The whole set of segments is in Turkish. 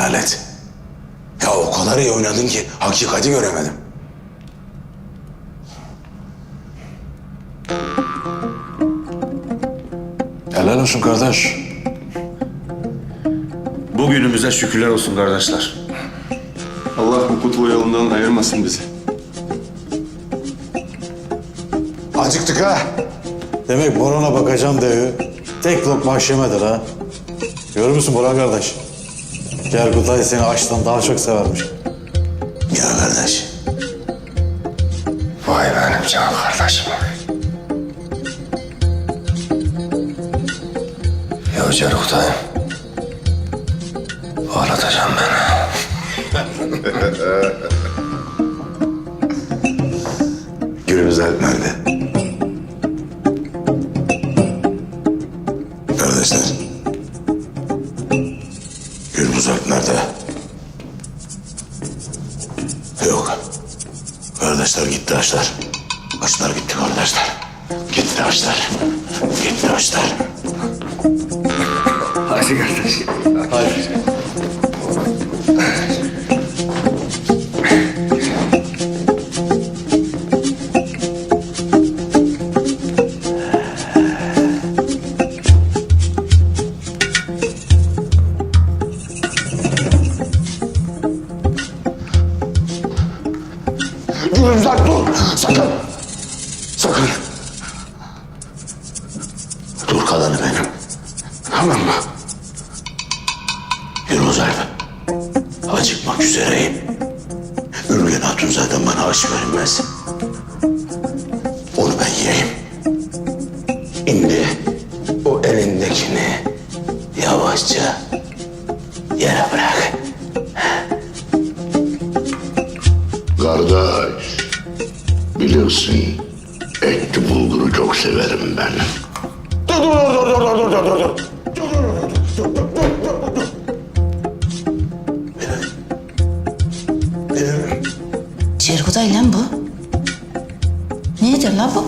Helal et. Ya o kadar iyi oynadın ki hakikati göremedim. Helal olsun kardeş. Bugünümüze şükürler olsun kardeşler. Allah bu kutlu yolundan ayırmasın bizi. Acıktık ha. Demek Boran'a bakacağım diyor. Tek lokma aş yemedir ha. Görür müsün Boran kardeş? Gergutay seni açtan daha çok severmiş. Ya kardeş. Vay benim can kardeşim. Ya Cerkutay'ım. Ağlatacağım beni. Gülümüz Alp nerede? Kardeşler. Alp nerede? Yok. Kardeşler gitti açlar. Açlar gitti kardeşler. Gitti açlar. Gitti açlar. Hadi kardeş. Hayır. Gülümüz Alp dur. Sakın. Sakın. Dur kalanı benim. Tamam mı? Gülümüz Alp. Acıkmak üzereyim. Ürgen Hatun zaten bana aç vermez. Onu ben yiyeyim. Şimdi o elindekini yavaşça yere bırak. Kardeş, biliyorsun etli bulguru çok severim ben. Dur dur dur dur dur dur dur dur. Cerguday lan bu. Nedir lan bu?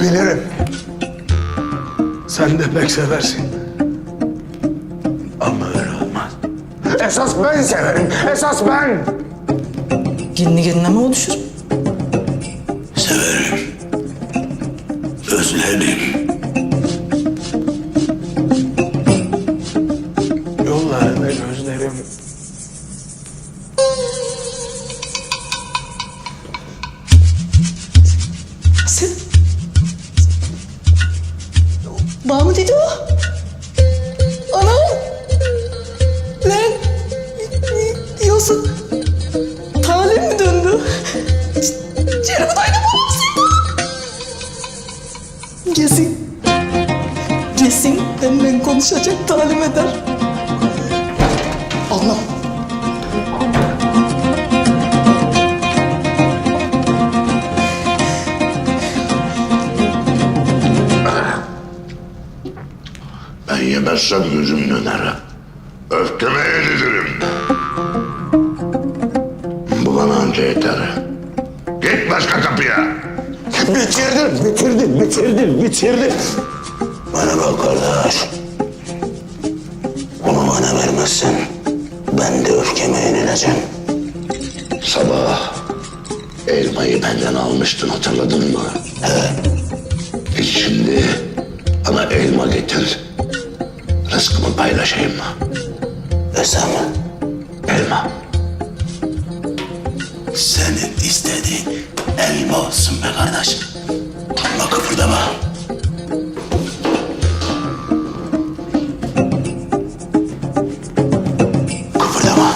Bilirim. Sen de pek seversin. Ama öyle olmaz. Esas ben severim. Esas ben. Gününe mi oluşur? Severim. Özlerim. Yollarını gözlerim. Sen... Bana mı dedi o? Anam! Lan! Diyorsun. Kesin. Kesin benimle konuşacak talim eder. Allah. Ben yemezsem gözüm döner. Öfkeme yenilirim. Bu bana anca yeter. Git başka kapıya. Bitirdin, bitirdin, bitirdin, bitirdin. Bana bak kardeş. Onu bana vermezsen ben de öfkeme yenileceğim. Sabah elmayı benden almıştın hatırladın mı? He. Git şimdi bana elma getir. Rızkımı paylaşayım mı? Esam, Elma. senin istediğin elma olsun be kardeş. Ama kıpırdama. Kıpırdama.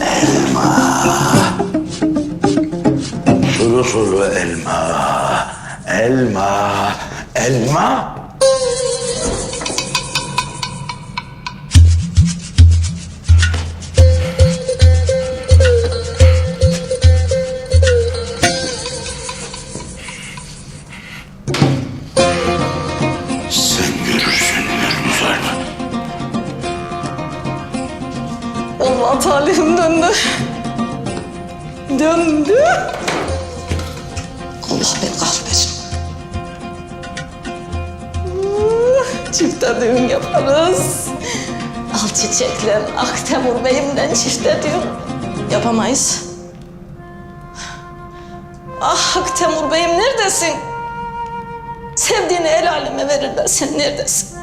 Elma. Sulu sulu elma. Elma. Elma. Sen görürsün Nurmuzar. Allah talim döndü. Döndü. Allah beni kahretsin. çifte düğün yaparız. Al çiçekle Aktemur Bey'imden çifte düğün yapamayız. Ah Aktemur Bey'im neredesin? Sevdiğini el aleme verirler. Sen neredesin?